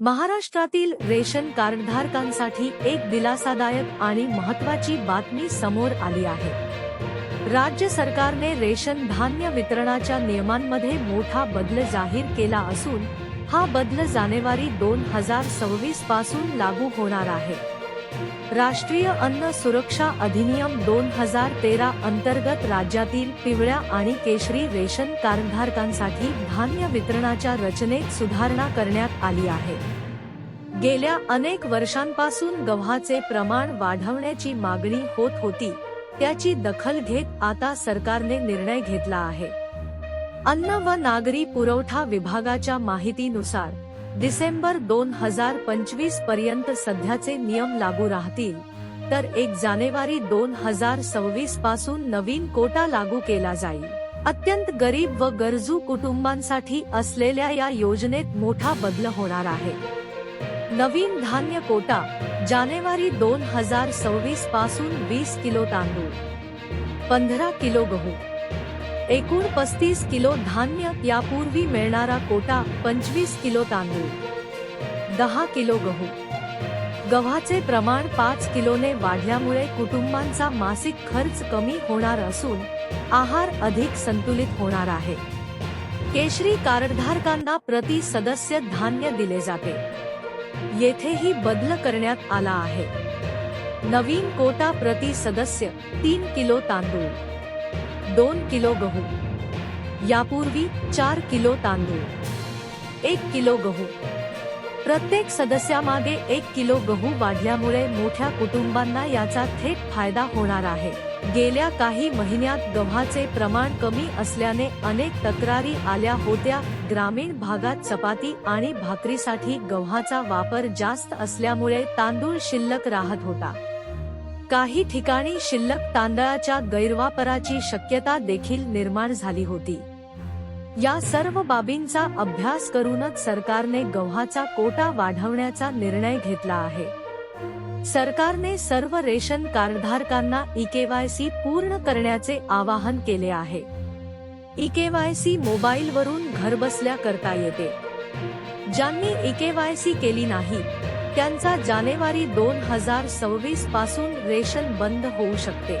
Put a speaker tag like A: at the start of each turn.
A: महाराष्ट्रातील रेशन कार्डधारकांसाठी एक दिलासादायक आणि महत्वाची बातमी समोर आली आहे. राज्य सरकारने रेशन धान्य वितरणाच्या नियमांमध्ये मोठा बदल जाहीर केला असून हा बदल जानेवारी दोन हजार सव्वीसपासून लागू होणार आहे. राष्ट्रीय अन्न सुरक्षा अधिनियम दोन हजार तेरा अंतर्गत राज्यातील पिवळ्या आणि केशरी रेशन कार्डधारकांसाठी धान्य वितरणाच्या रचनेत सुधारणा करण्यात आली आहे. गेल्या अनेक वर्षांपासून गव्हाचे प्रमाण वाढवण्याची मागणी होत होती. त्याची दखल घेत आता सरकारने निर्णय घेतला आहे. अन्न व नागरी पुरवठा विभागाच्या माहितीनुसार डिसेंबर दोन हजार पंचवीसपर्यंत सध्याचे नियम लागू राहतील. तर एक जानेवारी दोन हजार सव्वीसपासून नवीन कोटा लागू केला जाईल. अत्यंत गरीब व गरजू कुटुंबांसाठी असलेल्या या योजनेत मोठा बदल होणार आहे. नवीन धान्य कोटा जानेवारी दोन हजार सव्वीसपासून वीस किलो तांदूळ पंधरा किलो गहू एकूण पस्तीस किलो धान्य यापूर्वी मिळणारा कोटा पंचवीस किलो तांदूळ दहा किलो गहू. गव्हाचे प्रमाण पाच किलोने वाढल्यामुळे कुटुंबांचा मासिक खर्च कमी होणार असून आहार अधिक संतुलित होणार आहे. केशरी कार्डधारकांना प्रति सदस्य धान्य दिले जाते. येथेही बदल करण्यात आला आहे. नवीन कोटा प्रति सदस्य तीन किलो तांदूळ. दोन किलो गहू. यापूर्वी चार किलो तांदूळ. एक किलो गहू. प्रत्येक सदस्यामागे एक किलो गहू वाढल्यामुळे मोठ्या कुटुंबांना याचा थेट फायदा होणार आहे. गेल्या काही महिन्यात गव्हाचे प्रमाण कमी असल्याने अनेक तक्रारी आल्या होत्या. ग्रामीण भागात चपाती आणि भाकरीसाठी गव्हाचा वापर जास्त असल्यामुळे तांदूळ शिल्लक राहत होता. काही ठिकाणी शिल्लक तांदळाच्या गैरवापराची शक्यता देखील निर्माण झाली होती. या सर्व बाबींचा अभ्यास करूनच सरकारने गव्हाचा कोटा वाढवण्याचा निर्णय घेतला आहे. सरकारने सर्व रेशन कार्डधारकांना इकेवायसी पूर्ण करण्याचे आवाहन केले आहे. इकेवायसी मोबाईलवरून घरबसल्या करता येते. ज्यांनी इकेवायसी केली नाही त्यांचा जानेवारी दोन हजार सव्वीसपासून रेशन बंद होऊ शकते.